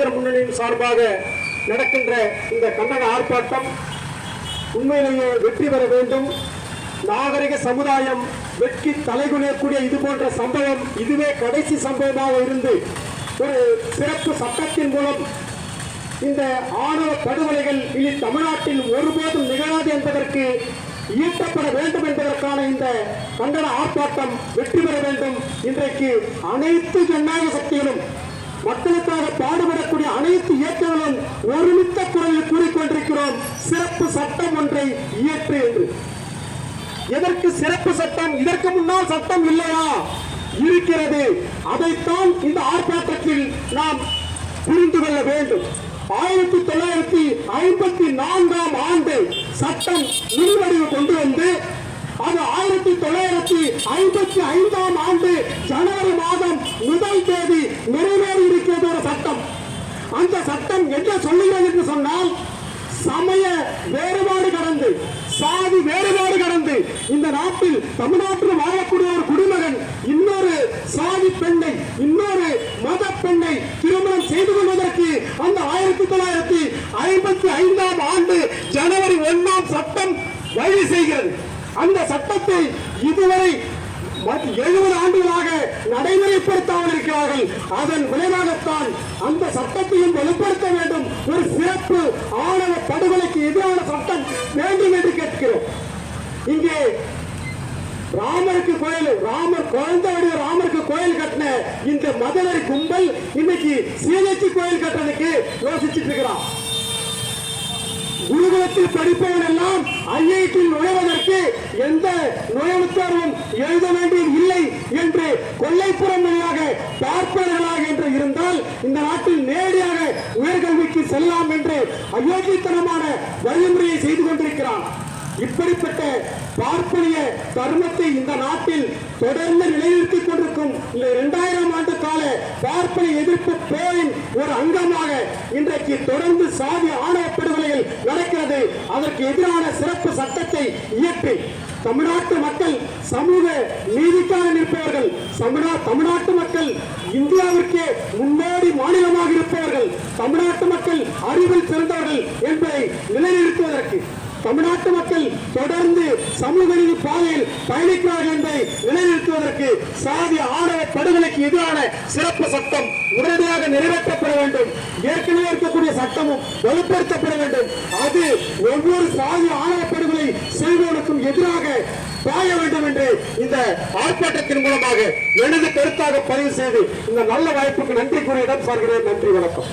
சுதந்திர முன்னணியின் சார்பாக நடக்கின்ற இந்த கண்டன ஆர்ப்பாட்டம் உண்மையிலேயே வெற்றி பெற வேண்டும். நாகரிக சமுதாயம் வெட்கி தலைகுனியக்கூடிய இது போன்ற சம்பவம் இதுவே கடைசி சம்பவமாக இருந்து ஒரு சிறப்பு சட்டத்தின் மூலம் இந்த ஆணவ படுகொலைகள் இனி தமிழ்நாட்டில் ஒருபோதும் நிகழாது என்பதற்கு ஈட்டப்பட வேண்டும் என்பதற்கான இந்த கண்டன ஆர்ப்பாட்டம் வெற்றி பெற வேண்டும். இன்றைக்கு அனைத்து ஜனநாயக சக்திகளும் மக்களுக்காக பாடுபடக்கூடிய அனைத்து இயக்கங்களும் ஒருமித்த குரலில் கூறிக்கொண்டிருக்கிறோம். சிறப்பு சட்டம் ஒன்றை இயற்று என்று. எதற்கு சிறப்பு சட்டம்? இதற்கு முன்னால் சட்டம் இல்லையா? இருக்கிறது. அதைத்தான் இந்த ஆர்ப்பாட்டத்தில் நாம் புரிந்து கொள்ள வேண்டும். ஆயிரத்தி தொள்ளாயிரத்தி ஐம்பத்தி நான்காம் ஆண்டு சட்டம் முன்வடிவு கொண்டு வந்து அது ஆயிரத்தி தொள்ளாயிரத்தி ஐம்பத்தி ஐந்தாம் ஆண்டு ஜனவரி மாதம் முதல் தேதி நிறைவேறி இருக்கிறது ஒரு சட்டம் அந்த சட்டம் என்ன சொல்லுகிறது என்று சொன்னால் சமய வேறுபாடு கடந்து சாதி வேறுபாடு கடந்து இந்த நாட்டில் தமிழ்நாட்டில் வாழக்கூடிய ஒரு குடிமகன் இன்னொரு சாதி பெண்ணை இன்னொரு மத பெண்ணை திருமணம் செய்து கொள்வதற்கு அந்த ஆயிரத்தி தொள்ளாயிரத்தி ஐம்பத்தி ஐந்தாம் ஆண்டு ஜனவரி ஒன்றாம் சட்டம் வழி செய்கிறது. அந்த சட்டத்தை இதுவரை எழுபது ஆண்டுகளாக நடைமுறைப்படுத்தாமல் இருக்கிறார்கள். அதன் விளைவாகத்தான் அந்த சட்டத்தையும் வெளிப்படுத்த வேண்டும். ஒரு சிறப்பு ஆணவ படுகொலைக்கு எதிரான சட்டம் வேண்டும். இங்கே ராமருக்கு கோயில் ராமர் குழந்தை ராமருக்கு கோயில் கட்டின இந்த மதவரி கும்பல் இன்னைக்கு சீதைக்கு கோயில் கட்டுறதுக்கு யோசிச்சுட்டு இருக்கிறான். குருகுலத்தில் படிப்பவன் எல்லாம் ஐஐடியில் நுழைவதற்கு எந்த நுழைவுத் தேர்வும் எழுத வேண்டியது இல்லை என்று கொள்ளைப்புறம் வழியாக பார்ப்பவர்களாக என்று இருந்தால் இந்த நாட்டில் நேரடியாக உயர்கல்விக்கு செல்லலாம் என்று அயோக்கியத்தனமான வழிமுறையை செய்து கொண்டிருக்கிறான். இப்படிப்பட்ட பார்ப்பனிய தர்மத்தை இந்த நாட்டில் தொடர்ந்து நிலைநிறுத்திக் கொண்டிருக்கும் இந்த இரண்டாயிரம் ஆண்டு கால பார்ப்பனை எதிர்ப்பு போரின் ஒரு அங்கமாக இன்றைக்கு தொடர்ந்து சாதி ஆணவ படுகொலைகள் நடக்கிறது. அதற்கு எதிரான சிறப்பு சட்டத்தை இயற்றி தமிழ்நாட்டு மக்கள் சமூக நீதிக்காக நிற்பவர்கள் தமிழ்நாட்டு மக்கள் இந்தியாவிற்கே முன்னோடி மாநிலமாக இருப்பவர்கள் தமிழ்நாட்டு மக்கள் அறிவில் சிறந்தவர்கள் என்பதை நிலைநிறுத்துவதற்கு தமிழ்நாட்டு மக்கள் தொடர்ந்து சமூக நீதி பாதையில் பயணிக்கிறார்கள் என்பதை நிலைநிறுத்துவதற்கு சாதி ஆணவ படுகொலைக்கு எதிரான சிறப்பு சட்டம் உடனடியாக நிறைவேற்றப்பட வேண்டும். ஏற்கனவே இருக்கக்கூடிய சட்டமும் வலுப்படுத்தப்பட வேண்டும். அது ஒவ்வொரு சாதி ஆணவ படுகொலை செய்வோருக்கும் எதிராக பாய வேண்டும் என்று இந்த ஆர்ப்பாட்டத்தின் மூலமாக எனது கருத்தாக பதிவு செய்து இந்த நல்ல வாய்ப்புக்கு நன்றி கூறியிடம் சார்கிறேன் நன்றி வணக்கம்.